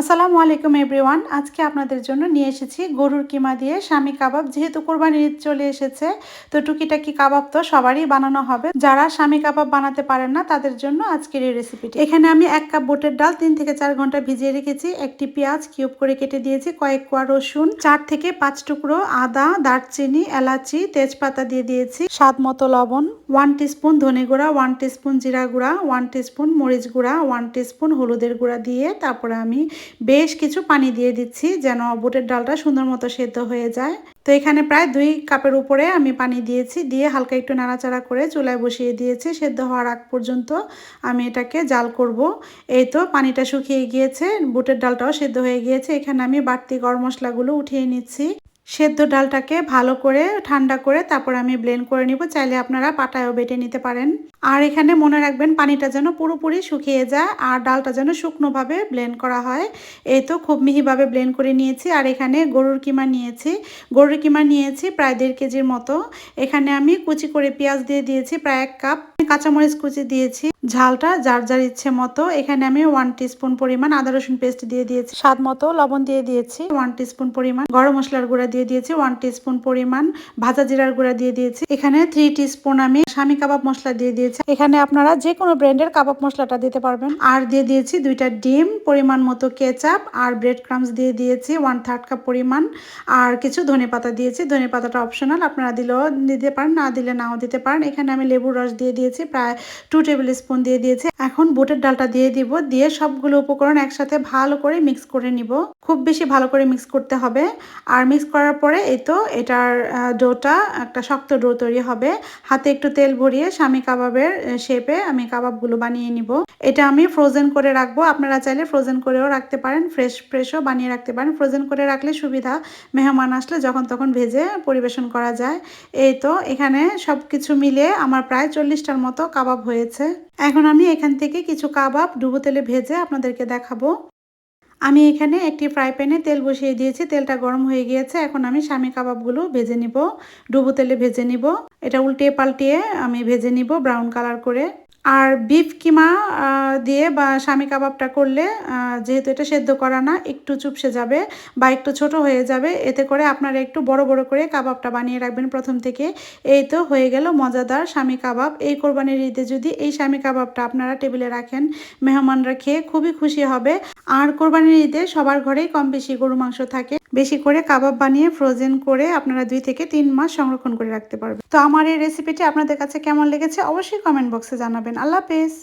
আসসালামু আলাইকুম এভরিওয়ান। আজকে আপনাদের জন্য নিয়ে এসেছি গরুর কিমা দিয়ে স্বামী কাবাব। যেহেতু কোরবানির ঈদ চলে এসেছে, তো টুকিটাকি কাবাব তো সবারই বানানো হবে। যারা স্বামী কাবাব বানাতে পারেন না, তাদের জন্য আজকের এই রেসিপিটি এখানে আমি এক কাপ বুটের ডাল তিন থেকে চার ঘণ্টা ভিজিয়ে রেখেছি। একটি পেঁয়াজ কিউব করে কেটে দিয়েছি, কয়েক কোয়া রসুন, চার থেকে পাঁচ টুকরো আদা, দারচিনি, এলাচি, তেজপাতা দিয়ে দিয়েছি, স্বাদ মতো লবণ ওয়ান টিস্পুন ধনে গুঁড়া ওয়ান টিস্পুন জিরা গুঁড়া ওয়ান টিস্পুন মরিচ গুঁড়া ওয়ান টিস্পুন হলুদের গুঁড়া দিয়ে তারপরে আমি বেশ কিছু পানি দিয়ে দিচ্ছি যেন বুটের ডালটা সুন্দর মতো সেদ্ধ হয়ে যায়। তো এখানে প্রায় দুই কাপের উপরে আমি পানি দিয়েছি, দিয়ে হালকা একটু নাড়াচাড়া করে চুলায় বসিয়ে দিয়েছি সেদ্ধ হওয়ার আগ পর্যন্ত আমি এটাকে জাল করব। এই তো পানিটা শুকিয়ে গিয়েছে, বুটের ডালটাও সেদ্ধ হয়ে গিয়েছে। এখানে আমি বাড়তি গরম মশলাগুলো উঠিয়ে নিচ্ছি। সেদ্ধ ডালটাকে ভালো করে ঠান্ডা করে তারপর আমি ব্লেন্ড করে নিব। চাইলে আপনারা পাটায়ও বেটে নিতে পারেন। আর এখানে মনে রাখবেন, পানিটা যেন পুরোপুরি শুকিয়ে যায় আর ডালটা যেন শুকনোভাবে ব্লেন্ড করা হয়। এই তো খুব মিহিভাবে ব্লেন্ড করে নিয়েছি। আর এখানে গরুর কিমা নিয়েছি। গরুর কিমা নিয়েছি প্রায় দেড় কেজির মতো। এখানে আমি কুচি করে পেঁয়াজ দিয়ে দিয়েছি প্রায় এক কাপ। কাঁচামরিচ কুচি দিয়েছি। ঝালটা যার যার ইচ্ছে মতো। এখানে আমি ওয়ান টিস্পুন পরিমাণ আদা রসুন পেস্ট দিয়ে দিয়েছি। স্বাদ মতো লবণ দিয়ে দিয়েছি। ওয়ান টিস্পুন পরিমাণ গরম মশলার গুঁড়া দিয়ে দিয়েছি। ওয়ান টিস্পুন পরিমাণ ভাজা জিরার গুঁড়া দিয়ে দিয়েছি। এখানে থ্রি টিস্পুন আমি স্বামী কাবাব মশলা দিয়ে দিয়েছি। এখানে আপনারা যে কোনো ব্র্যান্ডের কাবাব মশলাটা দিতে পারবেন। আর দিয়ে দিয়েছি দুইটা ডিম, পরিমাণ মতো কেচাপ আর ব্রেড ক্রামস দিয়ে দিয়েছি ওয়ান থার্ড কাপ পরিমাণ। আর কিছু ধনে পাতা দিয়েছি। ধনে পাতাটা অপশনাল আপনারা দিলেও দিতে পারেন, না দিলে নাও দিতে পারেন। এখানে আমি লেবুর রস দিয়ে দিয়েছি, প্রায় টু টেবিল স্পুন দিয়ে দিয়েছি। এখন বুটের ডালটা দিয়ে দিব। দিয়ে সবগুলো উপকরণ একসাথে ভালো করে মিক্স করে নিব। খুব বেশি ভালো করে মিক্স করতে হবে। আর মিক্স করার পরে এই তো এটার ডোটা, একটা শক্ত ডো তৈরি হবে। হাতে একটু তেল ভরিয়ে স্বামী কাবাবের শেপে আমি কাবাবগুলো বানিয়ে নিব। এটা আমি ফ্রোজেন করে রাখব। আপনারা চাইলে ফ্রোজেন করেও রাখতে পারেন। ফ্রেশ ফ্রেশও বানিয়ে রাখতে পারেন। ফ্রোজেন করে রাখলে সুবিধা। মেহমান আসলে যখন তখন ভেজে পরিবেশন করা যায়। এই তো এখানে সব কিছু মিলিয়ে আমার প্রায় চল্লিশটার মতো কাবাব হয়েছে। এখন আমি এখান থেকে কিছু কাবাব ডুবো তেলে ভেজে আপনাদেরকে দেখাবো। আমি এখানে একটি ফ্রাই প্যানে তেল বসিয়ে দিয়েছি, তেলটা গরম হয়ে গিয়েছে। এখন আমি স্বামী কাবাবগুলো ভেজে নিব, ডুবো তেলে ভেজে নিব। এটা উল্টিয়ে পাল্টিয়ে আমি ভেজে নিব ব্রাউন কালার করে। আর বিফ কিমা দিয়ে বা স্বামী কাবাবটা করলে যেহেতু এটা সেদ্ধ করা না, একটু চুপসে যাবে বা একটু ছোট হয়ে যাবে, এতে করে আপনারা একটু বড় বড় করে কাবাবটা বানিয়ে রাখবেন প্রথম থেকে। এই তো হয়ে গেল মজাদার স্বামী কাবাব। এই কোরবানির ঈদে যদি এই স্বামী কাবাবটা আপনারা টেবিলে রাখেন, মেহমানরা খেয়ে খুবই খুশি হবে। আর কোরবানির ঈদে সবার ঘরেই কম বেশি গরু মাংস থাকে। বেশি করে কাবাব বানিয়ে ফ্রোজেন করে আপনারা দুই থেকে তিন মাস সংরক্ষণ করে রাখতে পারবেন। তো আমার এই রেসিপিটি আপনাদের কাছে কেমন লেগেছে অবশ্যই কমেন্ট বক্সে জানাবেন। আল্লাহ হাফেজ।